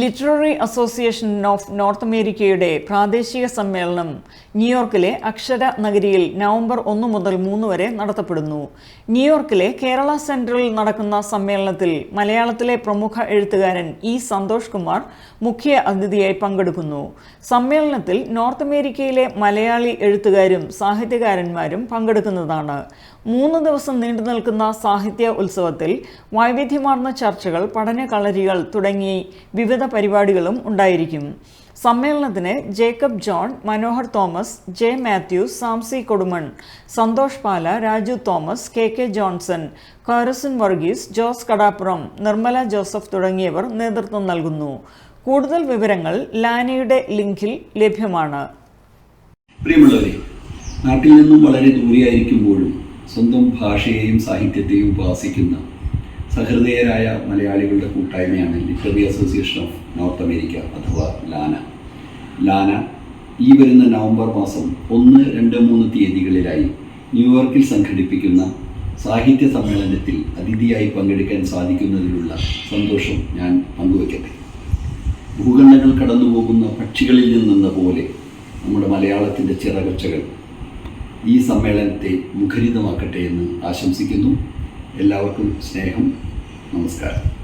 Literary association of north അമേരിക്കയുടെ പ്രാദേശിക സമ്മേളനം ന്യൂയോർക്കിലെ അക്ഷര നഗരിയിൽ നവംബർ ഒന്ന് മുതൽ മൂന്ന് വരെ നടത്തപ്പെടുന്നു. ന്യൂയോർക്കിലെ കേരള സെൻട്രലിൽ നടക്കുന്ന സമ്മേളനത്തിൽ മലയാളത്തിലെ പ്രമുഖ എഴുത്തുകാരൻ ഇ സന്തോഷ് കുമാർ മുഖ്യ അതിഥിയായി പങ്കെടുക്കുന്നു. സമ്മേളനത്തിൽ നോർത്ത് അമേരിക്കയിലെ മലയാളി എഴുത്തുകാരും സാഹിത്യകാരന്മാരും പങ്കെടുക്കുന്നതാണ്. മൂന്ന് ദിവസം നീണ്ടു നിൽക്കുന്ന സാഹിത്യ ഉത്സവത്തിൽ വൈവിധ്യമാർന്ന ചർച്ചകൾ പഠന കളരികൾ തുടങ്ങി വിവിധ പരിപാടികളും ഉണ്ടായിരിക്കും. സമ്മേളനത്തിന് Jacob John Manohar Thomas J Mathews Samsi Kodumon Santhosh Pala Raju Thomas K K Johnson Karasan Varghese Jose Kadappuram Nirmala Joseph തുടങ്ങിയവർ നേതൃത്വം നൽകുന്നു. കൂടുതൽ വിവരങ്ങൾ ലാനയുടെ ലിങ്കിൽ ലഭ്യമാണ്. പ്രിയമുള്ളവരെ നാട്ടിൽ നിന്നും വളരെ ദൂരെയായിരിക്കുമ്പോഴും സ്വന്തം ഭാഷയെയും സാഹിത്യത്തെയും ഉപാസിക്കുന്ന സഹൃദയരായ മലയാളികളുടെ കൂട്ടായ്മയാണ് literary association of North America അഥവാ ലാന. ലാന ഈ വരുന്ന നവംബർ മാസം ഒന്ന് രണ്ട് മൂന്ന് തീയതികളിലായി ന്യൂയോർക്കിൽ സംഘടിപ്പിക്കുന്ന സാഹിത്യ സമ്മേളനത്തിൽ അതിഥിയായി പങ്കെടുക്കാൻ സാധിക്കുന്നതിലുള്ള സന്തോഷം ഞാൻ പങ്കുവയ്ക്കട്ടെ. ഭൂഖണ്ഡങ്ങൾ കടന്നു പോകുന്ന പക്ഷികളിൽ നിന്നെന്ന പോലെ നമ്മുടെ മലയാളത്തിന്റെ ചിറകച്ചകൾ ഈ സമ്മേളനത്തെ മുഖരിതമാക്കട്ടെ എന്ന് ആശംസിക്കുന്നു. എല്ലാവർക്കും സ്നേഹം നമസ്കാരം.